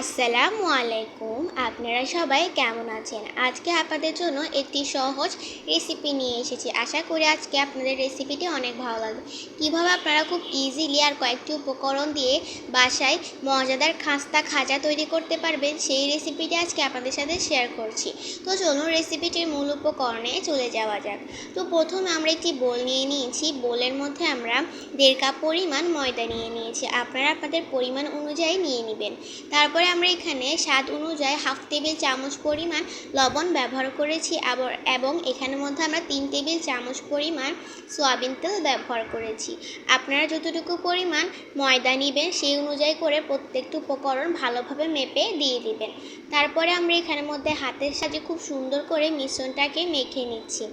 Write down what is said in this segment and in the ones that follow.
আসসালামু আলাইকুম। আপনারা সবাই কেমন আছেন? আজকে আপনাদের জন্য একটি সহজ রেসিপি নিয়ে এসেছি। আশা করি আজকে আপনাদের রেসিপিটি অনেক ভালো লাগবে। কীভাবে আপনারা খুব ইজিলি আর কয়েকটি উপকরণ দিয়ে বাসায় মজাদার খাস্তা খাজা তৈরি করতে পারবেন, সেই রেসিপিটি আজকে আপনাদের সাথে শেয়ার করছি। তো চলুন রেসিপিটির মূল উপকরণে চলে যাওয়া যাক। তো প্রথমে আমরা একটি বোল নিয়ে নিয়েছি। বোলের মধ্যে আমরা দেড় কাপ পরিমাণ ময়দা নিয়ে নিয়েছি। আপনারা আপনাদের পরিমাণ অনুযায়ী নিয়ে নেবেন। তারপরে আমরা এখানে স্বাদ অনুযায়ী হাফ টেবিল চামচ পরিমাণ লবণ ব্যবহার করেছি আবার এবং এখানের মধ্যে আমরা তিন টেবিল চামচ পরিমাণ সয়াবিন তেল ব্যবহার করেছি। আপনারা যতটুকু পরিমাণ ময়দা নেবেন সেই অনুযায়ী করে প্রত্যেকটি উপকরণ ভালোভাবে মেপে দিয়ে দিবেন। তারপরে আমরা এখানের মধ্যে হাতের সাহায্যে খুব সুন্দর করে মিশ্রণটাকে মেখে নিচ্ছি।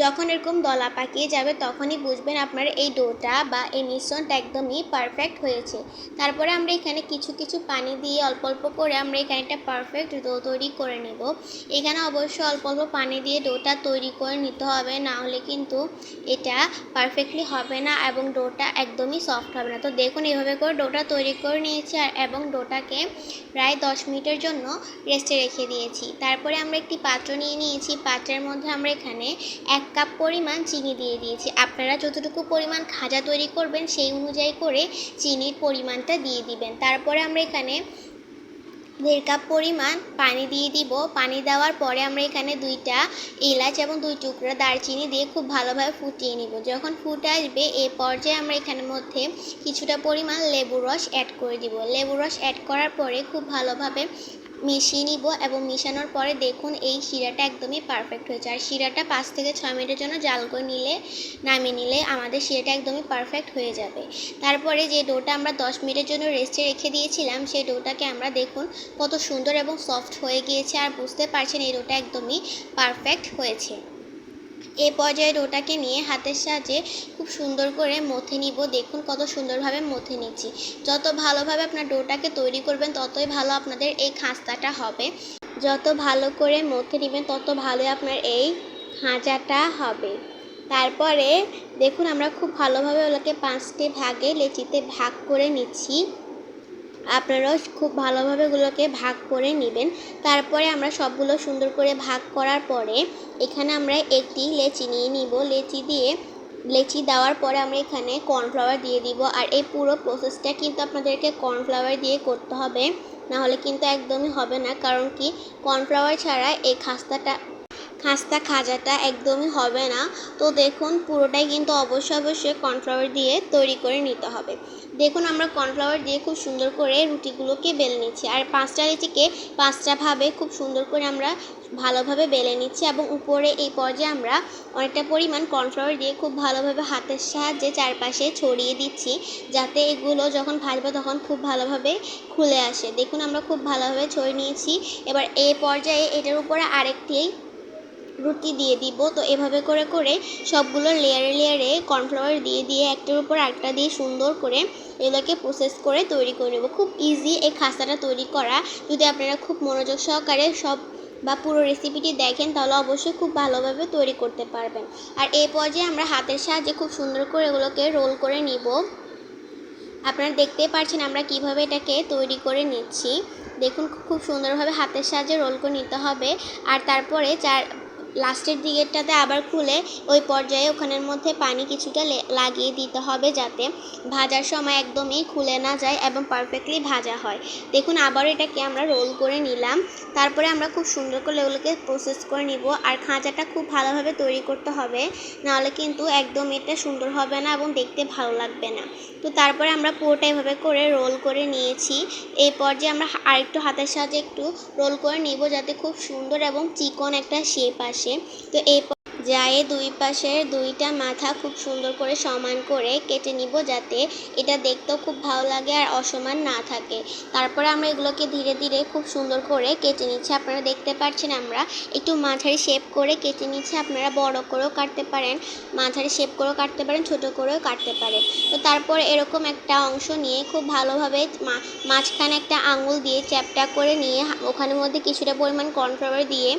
যখন এরকম দলা পাকিয়ে যাবে, তখনই বুঝবেন আপনার এই ডোটা বা এই মিশ্রণটা একদমই পারফেক্ট হয়েছে। তারপরে আমরা এখানে কিছু কিছু পানি দিয়ে অল্প অল্প করে আমরা এখানে একটা পারফেক্ট ডো তৈরি করে নেব। এখানে অবশ্যই অল্প অল্প পানি দিয়ে ডোটা তৈরি করে নিতে হবে, না হলে কিন্তু এটা পারফেক্টলি হবে না এবং ডোটা একদমই সফট হবে না। তো দেখুন, এইভাবে করে ডোটা তৈরি করে নিয়েছি আর এবং ডোটাকে প্রায় দশ মিনিটের জন্য রেস্টে রেখে দিয়েছি। তারপরে আমরা একটি পাত্র নিয়ে নিয়েছি। পাত্রের মধ্যে আমরা এখানে এক এক কাপ পরিমাণ চিনি দিয়ে দিয়েছি। আপনারা যতটুকু পরিমাণ খাজা তৈরি করবেন সেই অনুযায়ী করে চিনির পরিমাণটা দিয়ে দিবেন। তারপরে আমরা এখানে দেড় কাপ পরিমাণ পানি দিয়ে দিব। পানি দেওয়ার পরে আমরা এখানে দুইটা এলাচ এবং দুই টুকরা দারচিনি দিয়ে খুব ভালোভাবে ফুটিয়ে নিব। যখন ফুটে আসবে, এ পর্যায়ে আমরা এখানের মধ্যে কিছুটা পরিমাণ লেবু রস অ্যাড করে দিব। লেবু রস অ্যাড করার পরে খুব ভালোভাবে মিশিয়ে নিব এবং মিশানোর পরে দেখুন এই শিরাটা একদমই পারফেক্ট হয়েছে। আর শিরাটা পাঁচ থেকে ছয় মিনিটের জন্য জাল করে নিলে, নামিয়ে নিলে আমাদের শিরাটা একদমই পারফেক্ট হয়ে যাবে। তারপরে যে ডোটা আমরা দশ মিনিটের জন্য রেস্টে রেখে দিয়েছিলাম, সেই ডোটাকে আমরা দেখুন কত সুন্দর এবং সফট হয়ে গিয়েছে। আর বুঝতে পারছেন এই ডোটা একদমই পারফেক্ট হয়েছে। এ পর্যায়ে ডোটাকে নিয়ে হাতের সাহায্যে খুব সুন্দর করে মথে নিব। দেখুন কত সুন্দরভাবে মথে নিচ্ছি। যত ভালোভাবে আপনার ডোটাকে তৈরি করবেন, ততই ভালো আপনাদের এই খাস্তাটা হবে। যত ভালো করে মথে নেবেন, তত ভালোই আপনার এই খাঁচাটা হবে। তারপরে দেখুন আমরা খুব ভালোভাবে ওগুলোকে পাঁচটি ভাগে লেচিতে ভাগ করে নিচ্ছি। আপনারাও খুব ভালোভাবে এগুলোকে ভাগ করে নেবেন। তারপরে আমরা সবগুলো সুন্দর করে ভাগ করার পরে এখানে আমরা একটি লেচি নিয়ে নিব। লেচি দিয়ে, লেচি দেওয়ার পরে আমরা এখানে কর্নফ্লাওয়ার দিয়ে দিব। আর এই পুরো প্রসেসটা কিন্তু আপনাদেরকে কর্নফ্লাওয়ার দিয়ে করতে হবে। না হলে কিন্তু একদমই হবে না। কারণ কি, কর্নফ্লাওয়ার ছাড়া এই খাস্তাটা খাস্তা খাজাটা একদমই হবে না। তো দেখুন, পুরোটাই কিন্তু অবশ্যই অবশ্যই কর্নফ্লাওয়ার দিয়ে তৈরি করে নিতে হবে। দেখুন, আমরা কর্নফ্লাওয়ার দিয়ে খুব সুন্দর করে রুটিগুলোকে বেলে নিচ্ছি। আর পাঁচটা লিচিকে পাঁচটা ভাবে খুব সুন্দর করে আমরা ভালোভাবে বেলে নিচ্ছি এবং উপরে এই পর্যায়ে আমরা অনেকটা পরিমাণ কর্নফ্লাওয়ার দিয়ে খুব ভালোভাবে হাতের সাহায্যে চারপাশে ছড়িয়ে দিচ্ছি, যাতে এগুলো যখন ভাজবো তখন খুব ভালোভাবে খুলে আসে। দেখুন, আমরা খুব ভালোভাবে ছড়িয়ে নিয়েছি। এবার এই পর্যায়ে এটার উপরে আরেকটি রুটি দিয়ে দিব। তো এভাবে করে করে সবগুলো লেয়ারে লেয়ারে কর্নফ্লাওয়ার দিয়ে দিয়ে একটার উপর একটা দিয়ে সুন্দর করে এগুলোকে প্রসেস করে তৈরি করে নেব। খুব ইজি এই খাস্তাটা তৈরি করা। যদি আপনারা খুব মনোযোগ সহকারে সব বা পুরো রেসিপিটি দেখেন, তাহলে অবশ্যই খুব ভালোভাবে তৈরি করতে পারবেন। আর এই পর্যায়ে আমরা হাতের সাহায্যে খুব সুন্দর করে এগুলোকে রোল করে নিব। আপনারা দেখতেই পাচ্ছেন আমরা কীভাবে এটাকে তৈরি করে নিচ্ছি। দেখুন, খুব সুন্দরভাবে হাতের সাহায্যে রোল করে নিতে হবে। আর তারপরে চার লাস্টের দিকেরটাতে আবার খুলে ওই পর্যায়ে ওখানের মধ্যে পানি কিছুটা লাগিয়ে দিতে হবে যাতে ভাজার সময় একদমই খুলে না যায় এবং পারফেক্টলি ভাজা হয়। দেখুন আবার এটাকে আমরা রোল করে নিলাম। তারপরে আমরা খুব সুন্দর করে ওগুলোকে প্রসেস করে নিব আর খাঁচাটা খুব ভালোভাবে তৈরি করতে হবে। নাহলে কিন্তু একদম এটা সুন্দর হবে না এবং দেখতে ভালো লাগবে না। তো তারপরে আমরা পুরোটা এভাবে করে রোল করে নিয়েছি। এই পর্যায়ে আমরা আরেকটু হাতের সাহায্যে একটু রোল করে নিব যাতে খুব সুন্দর এবং চিকন একটা শেপ আসে। আসে তো এই যায় দুই পাশের দুইটা মাথা খুব সুন্দর করে সমান করে কেটে নিব যাতে এটা দেখতেও খুব ভালো লাগে আর অসমান না থাকে। তারপরে আমরা এগুলোকে ধীরে ধীরে খুব সুন্দর করে কেটে নিচ্ছি। আপনারা দেখতে পাচ্ছেন আমরা একটু মাঝারি শেপ করে কেটে নিচ্ছি। আপনারা বড় করেও কাটতে পারেন, মাথার শেপ করেও কাটতে পারেন, ছোট করেও কাটতে পারেন। তো তারপর এরকম একটা অংশ নিয়ে খুব ভালোভাবে মাঝখানে একটা আঙুল দিয়ে চ্যাপটা করে নিয়ে ওখানের মধ্যে কিছুটা পরিমাণ কর্নফ্লাওয়ার দিয়ে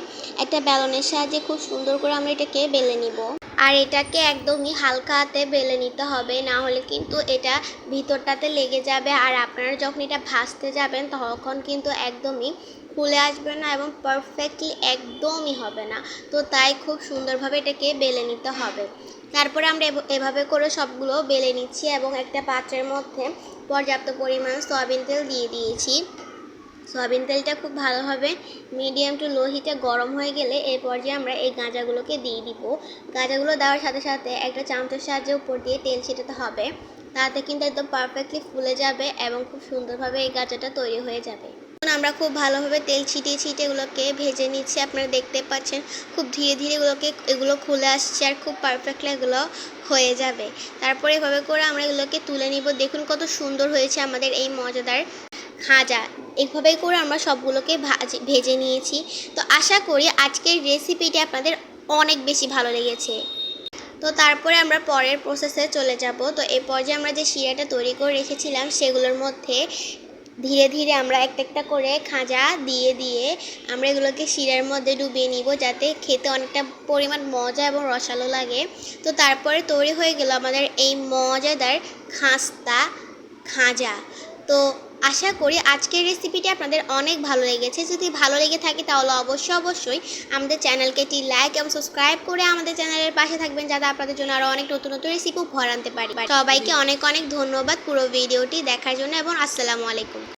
একটা ব্যালনের সাহায্যে খুব সুন্দর করে আমরা এটাকে বেলে নিব। আর এটাকে একদমই হালকা হাতে বেলে নিতে হবে, না হলে কিন্তু এটা ভিতরটাতে লেগে যাবে। আর আপনারা যখন এটা ভাজতে যাবেন, তখন কিন্তু একদমই খুলে আসবে না এবং পারফেক্টলি একদমই হবে না। তো তাই খুব সুন্দরভাবে এটাকে বেলে নিতে হবে। তারপরে আমরা এভ- এভাবে করে সবগুলো বেলে নিচ্ছি এবং একটা পাত্রের মধ্যে পর্যাপ্ত পরিমাণ সয়াবিন তেল দিয়ে দিয়েছি। সয়াবিন তেলটা খুব ভালোভাবে মিডিয়াম টু লো হিটে গরম হয়ে গেলে এই পর্যায়ে আমরা এই গাঁজাগুলোকে দিয়ে দিব। গাঁজাগুলো দেওয়ার সাথে সাথে একটা চামচের সাহায্যে উপর দিয়ে তেল ছিটাতে হবে। তাতে কিন্তু একদম পারফেক্টলি ফুলে যাবে এবং খুব সুন্দরভাবে এই গাঁজাটা তৈরি হয়ে যাবে। আমরা খুব ভালোভাবে তেল ছিটিয়ে ছিটিয়ে এগুলোকে ভেজে নিচ্ছি। আপনারা দেখতে পাচ্ছেন খুব ধীরে ধীরে এগুলোকে, এগুলো খুলে আসছে আর খুব পারফেক্টলি এগুলো হয়ে যাবে। তারপরে এভাবে করে আমরা এগুলোকে তুলে নিব। দেখুন কত সুন্দর হয়েছে আমাদের এই মজাদার খাজা এইভাবেই করে আমরা সবগুলোকে ভাজ- ভেজে নিয়েছি। তো আশা করি আজকের রেসিপিটি আপনাদের অনেক বেশি ভালো লেগেছে। তো তারপরে আমরা পরের প্রসেসে চলে যাব। তো এই পর্যায়ে আমরা যে শিরাটা তৈরি করে রেখেছিলাম, সেগুলোর মধ্যে ধীরে ধীরে আমরা একটা একটা করে খাঁজা দিয়ে দিয়ে আমরা এগুলোকে শিরার মধ্যে ডুবিয়ে নিব যাতে খেতে অনেকটা পরিমাণ মজা এবং রসালো লাগে। তো তারপরে তৈরি হয়ে গেল আমাদের এই মজাদার খাস্তা খাজা। তো আশা করি আজকের রেসিপিটি আপনাদের অনেক ভালো লেগেছে। যদি ভালো লেগে থাকে তাহলে অবশ্যই অবশ্যই আমাদের চ্যানেলকে একটি লাইক এবং সাবস্ক্রাইব করে আমাদের চ্যানেলের পাশে থাকবেন যাতে আপনাদের জন্য আরও অনেক নতুন নতুন রেসিপি উপহার আনতে পারি। সবাইকে অনেক অনেক ধন্যবাদ পুরো ভিডিওটি দেখার জন্য এবং আসসালামু আলাইকুম।